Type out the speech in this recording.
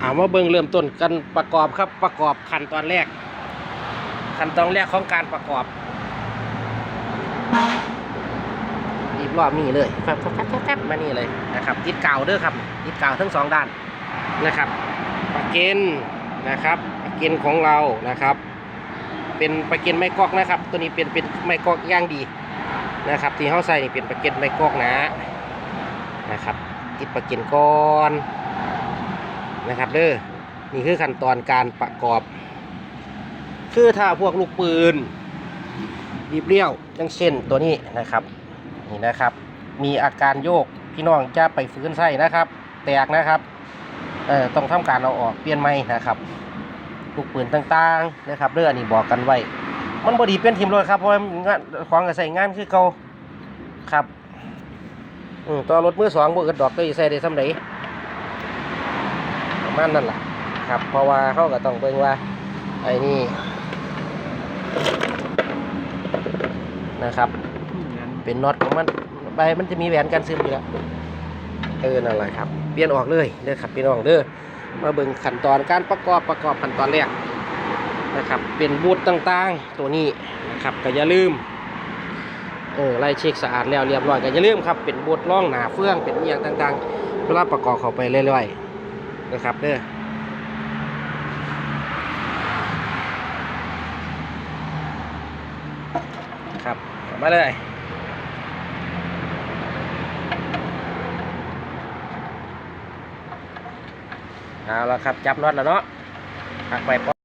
เอามาเบิ่งเริ่มต้นกันประกอบครับประกอบขั้นตอนแรกขั้นตอนแรกของการประกอบรีบรอบนี่เลยแฟบแฟบแฟบมานี่เลยนะครับติดกาวเด้อครับติดกาวทั้งสองด้านนะครับปาเกนนะครับปาเกนของเรานะครับ เป็นปาเกนไม้กอกนะครับ ตัวนี้เป็นเป็นไม้กอกย่างดีนะครับ ที่เขาใส่นี่เป็นปาเกนไม้กอกนะนะครับติดปาเกนก่อน นะครับเด้อนี่คือขั้นตอนการประกอบ คือถ้าพวกลูกปืนดีบเปรี้ยวจังเช่นตัวนี้นะครับ นี่นะครับ มีอาการโยกพี่น้องจะไปฟื้นไส้นะครับ แตกนะครับเอ่อต้องทำการเอาออกเปลี่ยนใหม่นะครับลูกปืนต่างๆนะครับเรื่องอันนี้บอกกันไว้ มันบอดีเป็นทีมรถครับเพราะว่างานของก็ใส่งานคือเก่าครับอืตัวรถมือสองบ่เอิดดอกก็ใส่ได้สำไหนประ มาณนั่นแหละครับ เพราะว่าเขาก็ต้องเบิ่งว่าไอ้นี่นะครับ เป็นน็อตของมันไปมันจะมีแหวนกันซึมอยู่แล้วเออนั่นแหละครับเปลี่ยนออกเลยเด้อครับพี่น้องเด้อมาเบิ่งขั้นตอนการประกอบประกอบขั้นตอนแรกนะครับ เป็นบูทต่างๆ ตัวนี้นะครับก็อย่าลืมเออไล่เช็คสะอาดแล้วเรียบร้อยก็อย่าลืมครับเป็นบูทล่องหนาเฟื่องเป็นอหย่างต่างๆ เวลาประกอบเข้าไปเรื่อยๆ นะครับเด้อครับมาเลยเอาละครับ จับน็อตแล้วเนาะหักไป